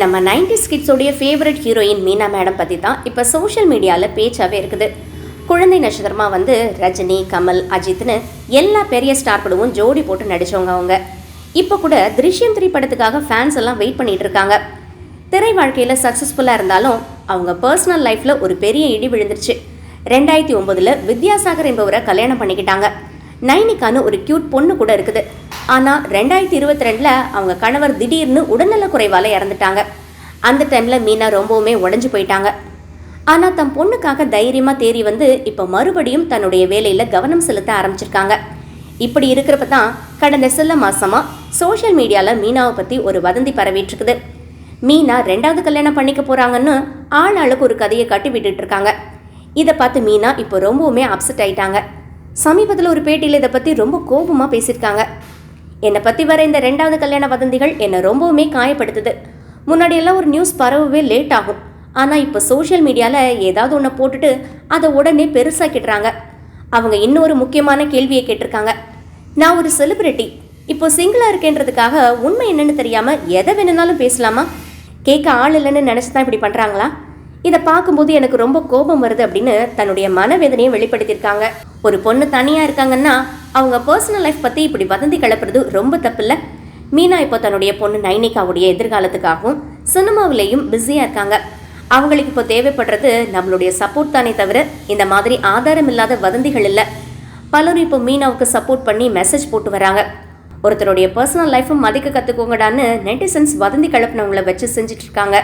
நம்ம நைன்டி ஸ்கிட்ஸோடைய favourite heroine Meena madam பற்றி தான் இப்போ சோஷியல் மீடியாவில் பேச்சாகவே இருக்குது. குழந்தை நட்சத்திரமாக வந்து ரஜினி கமல் அஜித்னு எல்லா பெரிய ஸ்டார் படமும் ஜோடி போட்டு நடிச்சவங்க அவங்க. இப்போ கூட திருஷ்யம் த்ரீ படத்துக்காக ஃபேன்ஸ் எல்லாம் வெயிட் பண்ணிட்டு இருக்காங்க. திரை வாழ்க்கையில் சக்ஸஸ்ஃபுல்லாக இருந்தாலும் அவங்க பர்சனல் லைஃப்பில் ஒரு பெரிய இடி விழுந்துருச்சு. ரெண்டாயிரத்தி ஒம்போதில் வித்யாசாகர் என்பவரை கல்யாணம் பண்ணிக்கிட்டாங்க. நைனிகான்னு ஒரு க்யூட் பொண்ணு கூட இருக்குது. ஆனால் ரெண்டாயிரத்தி இருபத்தி ரெண்டில் அவங்க கணவர் திடீர்னு உடல்நலக் குறைவால் இறந்துட்டாங்க. அந்த டைமில் மீனா ரொம்பவுமே உடஞ்சு போயிட்டாங்க. ஆனால் தன் பொண்ணுக்காக தைரியமாக தேறி வந்து இப்போ மறுபடியும் தன்னுடைய வேலையில் கவனம் செலுத்த ஆரம்பிச்சிருக்காங்க. இப்படி இருக்கிறப்ப தான் கடந்த சில மாதமாக சோஷியல் மீடியாவில் மீனாவை பற்றி ஒரு வதந்தி பரவிட்டுருக்குது. மீனா ரெண்டாவது கல்யாணம் பண்ணிக்க போகிறாங்கன்னு ஆள் ஆளுக்கு ஒரு கதையை கட்டி விட்டுட்டு இருக்காங்க இதை பார்த்து மீனா இப்போ ரொம்பவுமே அப்செட் ஆயிட்டாங்க. சமீபத்தில் ஒரு பேட்டியில் இதை பற்றி ரொம்ப கோபமாக பேசியிருக்காங்க. என்னை பற்றி வர இந்த ரெண்டாவது கல்யாண வதந்திகள் என்னை ரொம்பவுமே காயப்படுத்துது. முன்னாடியெல்லாம் ஒரு நியூஸ் பரவவே லேட் ஆகும். ஆனால் இப்போ சோஷியல் மீடியாவில் ஏதாவது ஒன்றை போட்டுட்டு அதை உடனே பெருசாக்கிடுறாங்க. அவங்க இன்னொரு முக்கியமான கேள்வியை கேட்டிருக்காங்க. நான் ஒரு செலிபிரிட்டி இப்போ சிங்கிளாக இருக்கேன்றதுக்காக உண்மை என்னன்னு தெரியாமல் எதை வேணும்னாலும் பேசலாமா? கேட்க ஆள் இல்லைன்னு நினச்சி தான் இப்படி பண்ணுறாங்களா இதை பார்க்கும்போது எனக்கு ரொம்ப கோபம் வருது அப்படின்னு தன்னுடைய மனவேதனையை வெளிப்படுத்தியிருக்காங்க. ஒரு பொண்ணு தனியாக இருக்காங்கன்னா அவங்க பர்சனல் லைஃப் பற்றி இப்படி வதந்தி கிளப்புறது ரொம்ப தப்பு இல்லை மீனா இப்போ தன்னுடைய பொண்ணு நைனிகாவுடைய எதிர்காலத்துக்காகவும் சினிமாவிலேயும் பிஸியாக இருக்காங்க. அவங்களுக்கு இப்போ தேவைப்படுறது நம்மளுடைய சப்போர்ட் தானே தவிர இந்த மாதிரி ஆதாரம் இல்லாத வதந்திகள் இல்லை. பலரும் இப்போ மீனாவுக்கு சப்போர்ட் பண்ணி மெசேஜ் போட்டு வராங்க. ஒருத்தருடைய பர்சனல் லைஃப்பும் மதிக்க கற்றுக்கோங்கடான்னு நெட்டிசன்ஸ் வதந்தி கிளப்பினவங்கள வச்சு செஞ்சுட்டு இருக்காங்க.